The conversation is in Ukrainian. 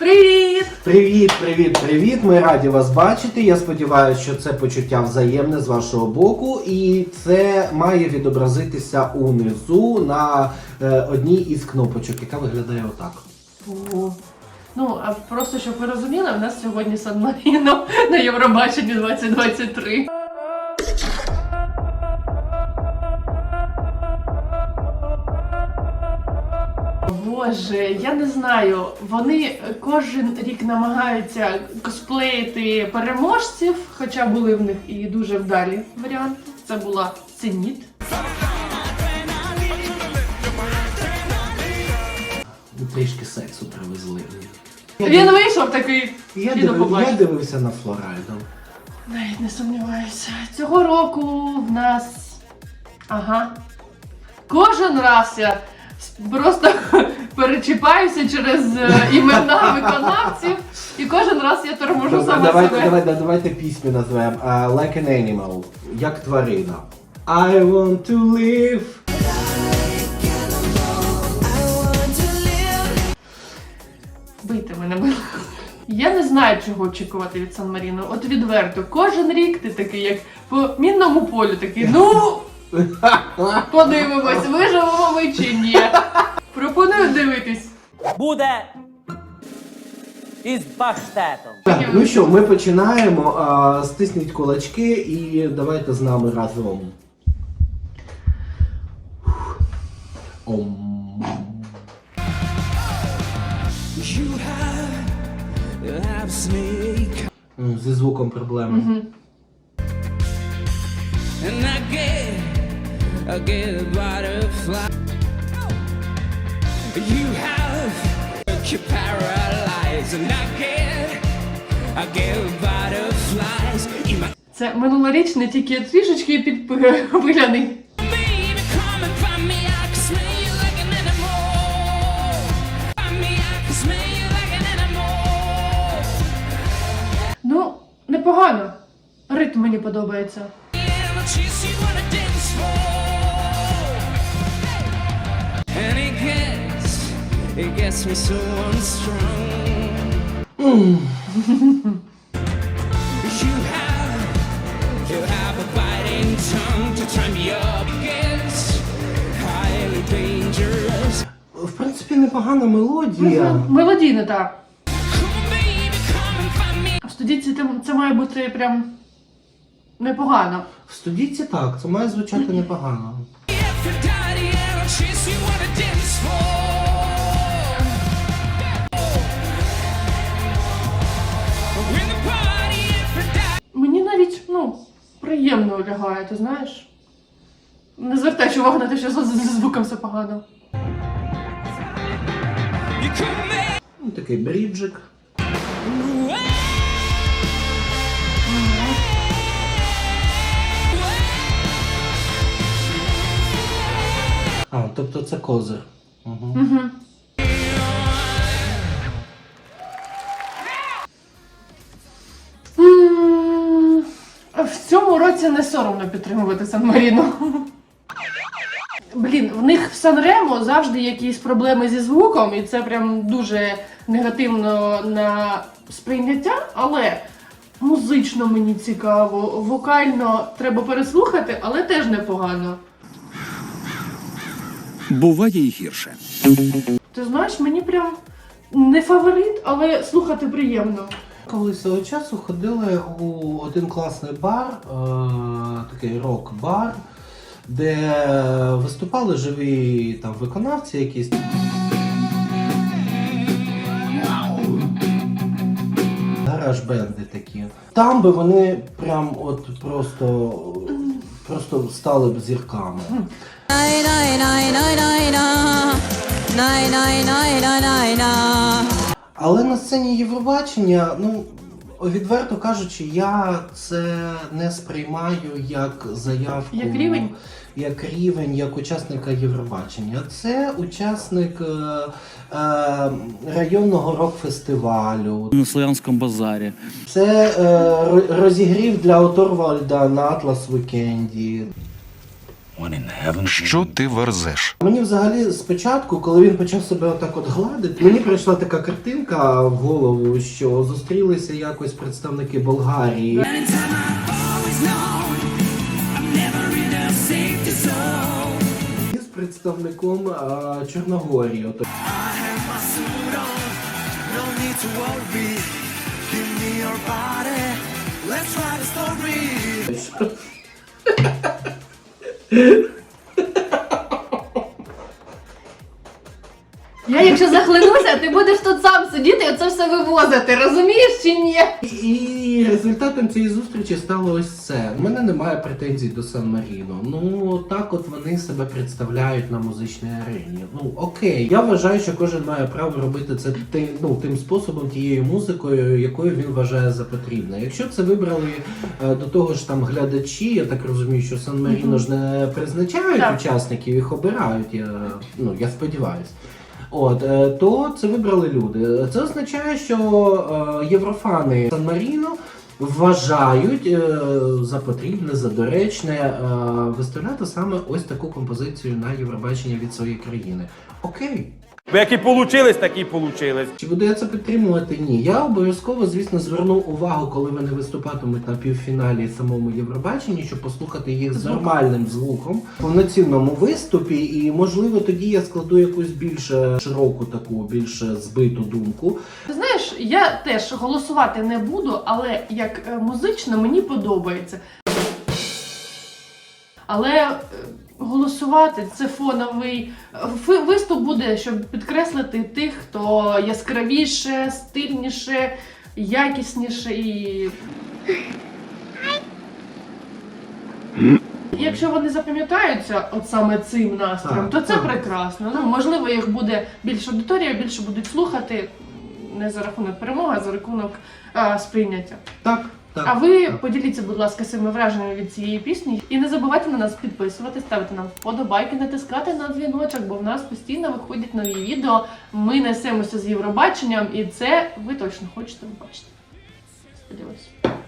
Привіт! Привіт, привіт, привіт! Ми раді вас бачити. Я сподіваюся, що це почуття взаємне з вашого боку, і це має відобразитися унизу на е, одній із кнопочок, яка виглядає отак. О. Ну, а просто щоб ви розуміли, в нас сьогодні Сан Маріно на Євробаченні 2023. Боже, я не знаю. Вони кожен рік намагаються косплеїти переможців, хоча були в них і дуже вдалі варіанти. Це була Ценіт. Ну, Трішки сексу привезли. Він вийшов такий. Я, дивив- я дивився на Флорайду. Навіть не сумніваюся. Цього року в нас. Ага. Кожен раз я просто перечіпаюся через е, імена виконавців, і кожен раз я торможу Добре, саме давайте, себе. давайте, давайте пісню назвемо. А, like an animal, як тварина. I want to live. Бийте мене, будь ласка. Я не знаю, чого очікувати від Сан Маріно. От відверто, кожен рік ти такий, як по мінному полю, такий, ну подивимось, виживемо ми чи ні. Пропоную дивитись. буде із паштетом. Так, ну що, ми починаємо. А, стисніть кулачки і давайте з нами разом. Ом. М, Зі звуком проблеми. and I get, I get a butterfly. You have, you paralyzed, and I get, I get butterflies in my Це минулорічний, тільки трішечки an animal. Ну, непогано. Ритм мені подобається. And it gets me so unstrung. you have, you have a biting tongue to tie me up. It gets highly dangerous. В принципі, непогана мелодія. Мгм. Мелодійно, так. Come, baby, come and find me. В студійці це, це має бути прям непогано. В студійці так, це має звучати непогано. Aphrodite, and I'll chase you on a dance floor. Приємно лягає, ти знаєш? Не звертаєш увагу на те, що з, звуком все погано. Ну, такий бріджик. А, тобто це козир. Угу. М, цьому році не соромно підтримувати Сан Маріно. Блін, в них в Санремо завжди якісь проблеми зі звуком, і це прям дуже негативно на сприйняття, але музично мені цікаво, вокально треба переслухати, але теж непогано. Буває й гірше. Ти знаєш, мені прям не фаворит, але слухати приємно. Колись свого часу ходили у один класний бар, е, такий рок-бар, де виступали живі там виконавці якісь. Гараж-бенди такі. Там би вони прям от просто, просто стали б зірками. Nay, nay, Але на сцені Євробачення, ну відверто кажучи, я це не сприймаю як заявку. Як рівень? Як рівень, як учасника Євробачення. Це учасник е, е, районного рок-фестивалю. На Славянському базарі. Це е, розігрів для Оторвальда на Атлас Вікенді. Що ти верзеш? Мені взагалі спочатку, коли він почав себе отак от гладити, мені прийшла така картинка в голову, що зустрілися якось представники Болгарії. З представником а, Чорногорії. Ото I Я якщо захлинуся, ти будеш сидіти і оце все вивозити, розумієш чи ні? І результатом цієї зустрічі стало ось це. У мене немає претензій до Сан Маріно. Ну так от вони себе представляють на музичній арені. Ну окей, я вважаю, що кожен має право робити це ти, ну, тим способом, тією музикою, якою він вважає за потрібне. Якщо це вибрали е, до того ж там глядачі, я так розумію, що Сан Маріно ж не призначають Так. учасників, їх обирають. Я ну я сподіваюся. От, е, то це вибрали люди. Це означає, що е, єврофани Сан Маріно вважають е, за потрібне, за доречне виставляти саме ось таку композицію на Євробачення від своєї країни. Окей. Ви які получились, такі получились. Чи буду я це підтримувати? Ні. Я обов'язково, звісно, зверну увагу, коли вони виступатимуть на півфіналі самому Євробаченні, щоб послухати їх з нормальним звуком, в повноцінному виступі, і можливо тоді я складу якусь більш е, широку таку, більш е, збиту думку. Ти знаєш, я теж голосувати не буду, але як е, музично мені подобається. Але голосувати це фоновий виступ буде, щоб підкреслити тих, хто яскравіше, стильніше, якісніше і. Якщо вони запам'ятаються от саме цим настроєм, то це прекрасно. Ну можливо, їх буде більше аудиторія, більше будуть слухати не за рахунок перемоги, а за рахунок а, сприйняття. Так, так. А ви поділіться, будь ласка, своїми враженнями від цієї пісні. І не забувайте на нас підписувати, ставити нам вподобайки, натискати на дзвіночок, бо в нас постійно виходять нові відео. Ми несемося з Євробаченням, і це ви точно хочете побачити. Сподіваюся.